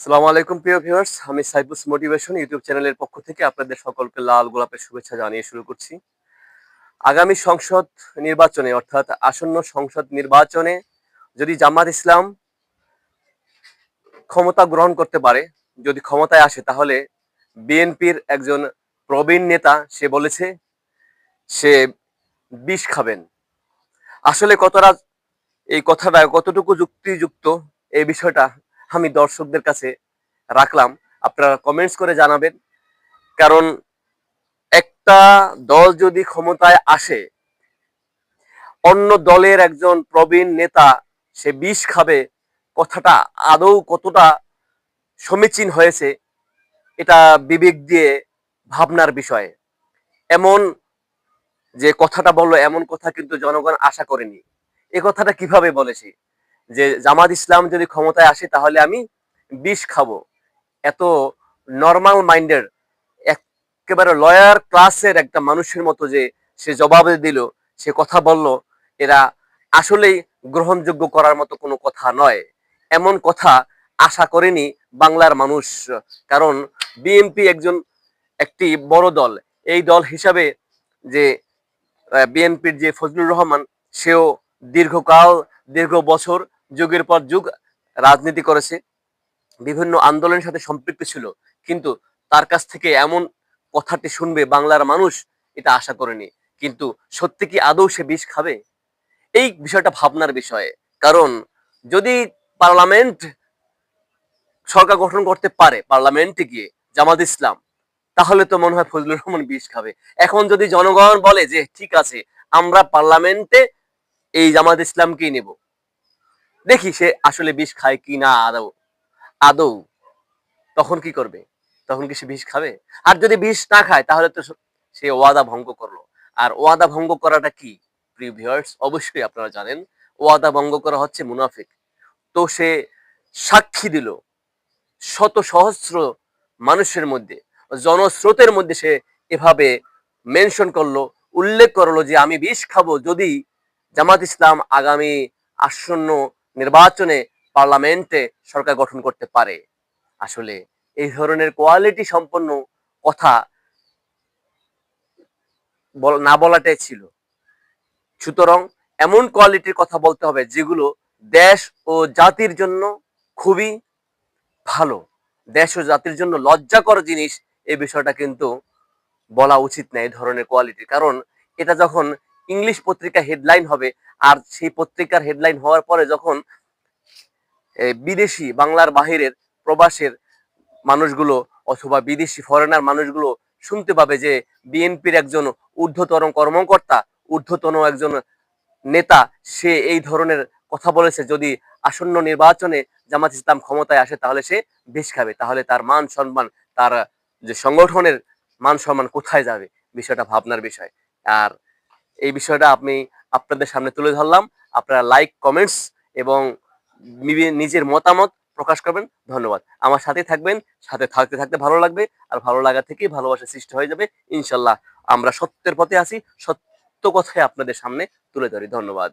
আসসালামু আলাইকুম, প্রিয় ভিউয়ার্স। আমি সাইবুস মোটিভেশন ইউটিউব চ্যানেলের পক্ষ থেকে আপনাদের সকলকে লাল গোলাপের শুভেচ্ছা জানিয়ে শুরু করছি। আগামী সংসদ নির্বাচনে, অর্থাৎ আসন্ন সংসদ নির্বাচনে যদি জামাত ইসলাম ক্ষমতা গ্রহণ করতে পারে, যদি ক্ষমতায় আসে, তাহলে বিএনপির একজন প্রবীণ নেতা, সে বলেছে, সে বিষ খাবেন। আসলে কতটা এই কথাটা, কতটুকু যুক্তিযুক্ত এই বিষয়টা আমি দর্শকদের কাছে রাখলাম। আপনারা কমেন্টস করে জানাবেন। কারণ একটা দল যদি ক্ষমতায় আসে, অন্য দলের একজন প্রবীণ নেতা, সে বিষ খাবে, কথাটা আদৌ কতটা সমীচীন হয়েছে, এটা বিবেক দিয়ে ভাবনার বিষয়। এমন যে কথাটা বলল, এমন কথা কিন্তু জনগণ আশা করেনি। এ কথাটা কীভাবে বলেছি? যে জামাত ইসলাম যদি ক্ষমতায় আসে, তাহলে আমি বিষ খাব। এত নর্মাল মাইন্ডের একেবারে লয়ার ক্লাসের একটা মানুষের মতো যে সে জবাবে দিল, সে কথা বলল, এরা আসলেই গ্রহণযোগ্য করার মতো কোনো কথা নয়। এমন কথা আশা করেনি বাংলার মানুষ, কারণ বিএনপি একজন, একটি বড় দল। এই দল হিসাবে যে বিএনপির যে ফজলুর রহমান, সেও দীর্ঘকাল, দীর্ঘ বছর যুগের পর যুগ রাজনীতি করেছে, বিভিন্ন আন্দোলনের সাথে সম্পৃক্ত ছিল, কিন্তু তার কাছ থেকে এমন কথাটি শুনবে বাংলার মানুষ, এটা আশা করেনি। কিন্তু সত্যি কি আদৌ সে বিষ খাবে? এই বিষয়টা ভাবনার বিষয়ে। কারণ যদি পার্লামেন্ট সরকার গঠন করতে পারে, পার্লামেন্টে গিয়ে জামাত ইসলাম, তাহলে তো মনে হয় ফজলুর রহমান বিষ খাবে। এখন যদি জনগণ বলে যে, ঠিক আছে, আমরা পার্লামেন্টে এই জামাত ইসলামকেই নেব। দেখি সে আসলে বিষ খায় কি না আদৌ। আদৌ। তখন কি করবে? তখন কি সে বিষ খাবে? আর যদি বিষ না খায়, তাহলে তো সে ওয়াদা ভঙ্গ করল। আর ওয়াদা ভঙ্গ করাটা কি? প্রিয় ভিউয়ার্স, অবশ্যই আপনারা জানেন, ওয়াদা ভঙ্গ করা হচ্ছে মুনাফিক। তো সে সাক্ষী দিল শত সহস্র মানুষের মধ্যে, জনস্রোতের মধ্যে সে এভাবে মেনশন করল, উল্লেখ করল যে, আমি বিষ খাব যদি জামাত ইসলাম আগামী আসন্ন নির্বাচনে পার্লামেন্টে সরকার গঠন করতে পারে। আসলে এই ধরনের কোয়ালিটি সম্পন্ন কথা না বলাটাই ছিল। সুতরাং এমন কোয়ালিটির কথা বলতে হবে যেগুলো দেশ ও জাতির জন্য খুবই ভালো। দেশ ও জাতির জন্য লজ্জাকর জিনিস, এই বিষয়টা কিন্তু বলা উচিত না এই ধরনের কোয়ালিটি কারণ এটা যখন ইংলিশ পত্রিকা হেডলাইন হবে। আর সেই পত্রিকার হেডলাইন হওয়ার পরে যখন বিদেশি বাংলার বাহিরের প্রবাসের মানুষগুলো অথবা বিদেশি ফরেনার মানুষগুলো শুনতে পাবে যে বিএনপির একজন ঊর্ধ্বতন কর্মকর্তা, ঊর্ধ্বতন একজন নেতা, সে এই ধরনের কথা বলেছে। যদি আসন্ন নির্বাচনে জামাত ইসলাম ক্ষমতায় আসে, তাহলে সে বেশ খাবে। তাহলে তার মান সম্মান, তার যে সংগঠনের মান সম্মান কোথায় যাবে? বিষয়টা ভাবনার বিষয়। আর এই বিষয়টা আমি আপনাদের সামনে তুলে ধরলাম। আপনারা লাইক কমেন্টস এবং নিজের মতামত প্রকাশ করবেন। ধন্যবাদ। আমার সাথে থাকবেন, সাথে থাকতে থাকতে ভালো লাগবে, আর ভালো লাগা থেকেই ভালোবাসা সৃষ্টি হয়ে যাবে, ইনশাল্লাহ। আমরা সত্যের পথে আসি সত্য কথাই আপনাদের সামনে তুলে ধরি। ধন্যবাদ।